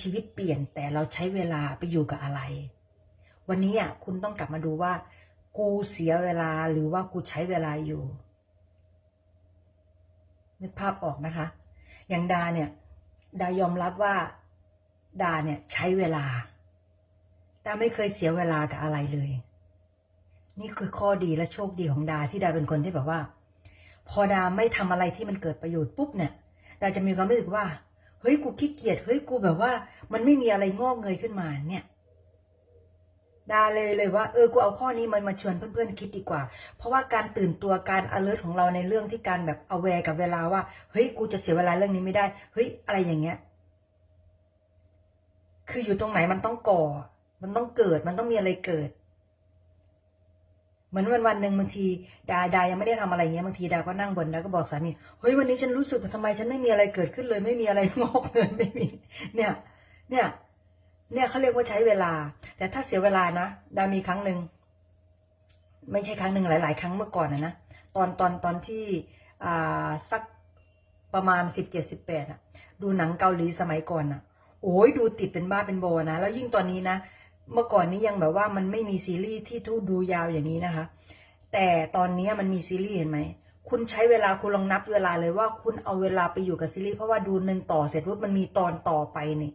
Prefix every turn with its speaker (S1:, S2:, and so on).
S1: ชีวิตเปลี่ยน แต่เราใช้เวลาไปอยู่กับอะไร วันนี้อะคุณต้องกลับมาดูว่า กูเสียเวลาหรือว่ากูใช้เวลาอยู่นึกภาพออกนะคะ อย่างดาเนี่ยดายอมรับว่าดาเนี่ยใช้เวลาดาไม่เคยเสียเวลากับอะไรเลย นี่คือข้อดีและโชคดีของดาที่ดาเป็นคนที่แบบว่า พอดาไม่ทำอะไรที่มันเกิดประโยชน์ปุ๊บเนี่ยดาจะมีความรู้สึกว่า เฮ้ยกูขี้เกียจเฮ้ยกูแบบว่า มันไม่มีอะไรงอกเงยขึ้นมาเนี่ยดาเลยเลยว่าเออกูเอาข้อนี้มันมาชวนเพื่อนๆคิดดีกว่า เพราะว่าการตื่นตัวการ alert ของเราในเรื่องที่การแบบ aware กับเวลาว่าเฮ้ยกูจะเสียเวลาเรื่องนี้ไม่ได้เฮ้ยอะไรอย่างเงี้ย คืออยู่ตรงไหนมันต้องก่อ มันต้องเกิดมันต้องมีอะไรเกิด เหมือนวันวันหนึ่งบางทีดาดายังไม่ได้ทำอะไรเงี้ยบางทีดาก็นั่งบนดาก็บอกสามีเฮ้ยวันนี้ฉันรู้สึกว่าทำไมฉันไม่มีอะไรเกิดขึ้นเลย ไม่มีอะไรงอกเลยไม่มี เนี่ย เนี่ย เนี่ยเขาเรียกว่าใช้เวลา แต่ถ้าเสียเวลานะดามีครั้งหนึ่งไม่ใช่ครั้งหนึ่งหลาย ๆ ครั้งเมื่อก่อนนะนะตอนตอนตอนที่อ่าสักประมาณสิบเจ็ดสิบแปดอะดูหนังเกาหลีสมัยก่อนอะโอ้ยดูติดเป็นบ้าเป็นโบนะ แล้วยิ่งตอนนี้นะ เมื่อก่อนนี้ยังแบบว่ามันไม่มีซีรีส์ที่ทุดูยาวอย่างนี้นะคะ แต่ตอนนี้มันมีซีรีส์เห็นไหม คุณใช้เวลาคุณลองนับเวลาเลยว่าคุณเอาเวลาไปอยู่กับซีรีส์เพราะว่าดูหนึ่งต่อเสร็จปุ๊บมันมีตอนต่อไปนี่